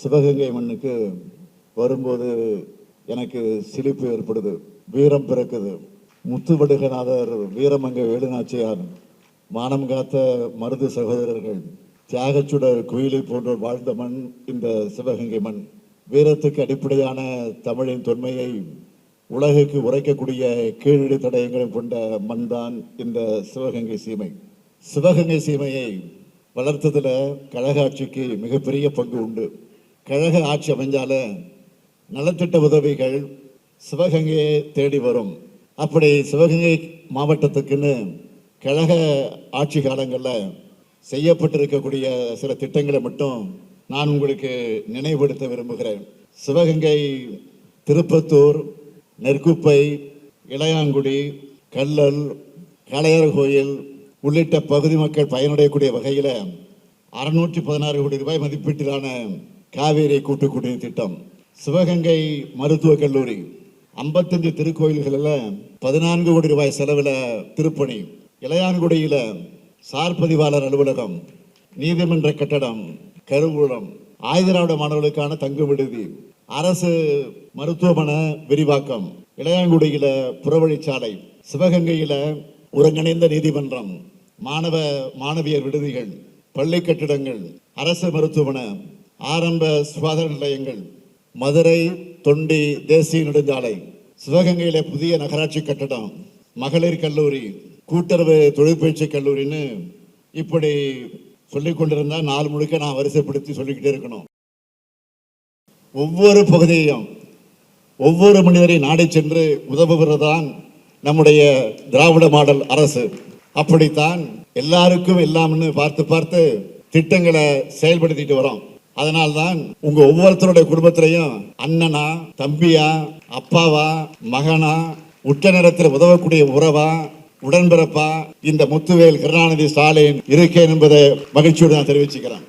சிவகங்கை மண்ணுக்கு வரும்போது எனக்கு சிலிப்பு ஏற்படுது வீரம் பிறக்குது. முத்துவடுகநாதர் வீரமங்க வேலுநாச்சியார் மானம் காத்த மருது சகோதரர்கள் தியாகச்சுடர் குயிலை போன்றோர் வாழ்ந்த மண் இந்த சிவகங்கை மண். வீரத்துக்கு அடிப்படையான தமிழின் தொன்மையை உலகுக்கு உரைக்கக்கூடிய கீழடி தடயங்களும் கொண்ட மண் தான் இந்த சிவகங்கை சீமை. சிவகங்கை சீமையை வளர்த்ததில் கழகாட்சிக்கு மிகப்பெரிய பங்கு உண்டு. கழக ஆட்சி அமைஞ்சால நலத்திட்ட உதவிகள் சிவகங்கையை தேடி வரும். அப்படி சிவகங்கை மாவட்டத்துக்குன்னு கழக ஆட்சி காலங்களில் செய்யப்பட்டிருக்கக்கூடிய சில திட்டங்களை மட்டும் நான் உங்களுக்கு நினைவுபடுத்த விரும்புகிறேன். சிவகங்கை திருப்பத்தூர் நெற்குப்பை இளையாங்குடி கல்லல் கலையர் கோயில் உள்ளிட்ட பகுதி மக்கள் பயனடையக்கூடிய வகையில் அறுநூற்றி பதினாறு கோடி ரூபாய் மதிப்பீட்டிலான காவேரி கூட்டு குடிநீர் திட்டம். சிவகங்கை மருத்துவக் கல்லூரி. ஐம்பத்தஞ்சு திருக்கோயில்களில் பதினான்கு கோடி ரூபாய் செலவில் திருப்பணி. இளையான்குடியில் சார் பதிவாளர் அலுவலகம். நீதிமன்ற கட்டடம் கருவூலம் ஆயுதராவிட மாணவர்களுக்கான தங்கு விடுதி. அரசு மருத்துவமனை விரிவாக்கம். இளையாங்குடியில் புறவழிச்சாலை. சிவகங்கையில் ஒருங்கிணைந்த நீதிமன்றம். மாணவ மாணவியர் விடுதிகள். பள்ளி கட்டிடங்கள். அரசு மருத்துவமனை. ஆரம்ப சுகாதார நிலையங்கள் மதுரை தொண்டி தேசிய நெடுஞ்சாலை சிவகங்கையில புதிய நகராட்சி கட்டடம் மகளிர் கல்லூரி கூட்டுறவு தொழிற்பயிற்சி கல்லூரின்னு இப்படி சொல்லிக் கொண்டிருந்தா நாள் முழுக்க நான் வரிசைப்படுத்தி சொல்லிக்கிட்டே இருக்கணும். ஒவ்வொரு பகுதியையும் ஒவ்வொரு மனிதரை நாடி சென்று உதவுகிறதான் நம்முடைய திராவிட மாடல் அரசு. அப்படித்தான் எல்லாருக்கும் எல்லாம்னு பார்த்து பார்த்து திட்டங்களை செயல்படுத்திட்டு வரோம். அதனால்தான் உங்க ஒவ்வொருத்தருடைய குடும்பத்திலையும் அண்ணனா தம்பியா அப்பாவா மகனா உற்ற நேரத்தில் உதவக்கூடிய உறவா உடன்பிறப்பா இந்த முத்துவேல் கருணாநிதி ஸ்டாலின் இருக்கேன் என்பதை மகிழ்ச்சியோடு நான் தெரிவிச்சுக்கிறேன்.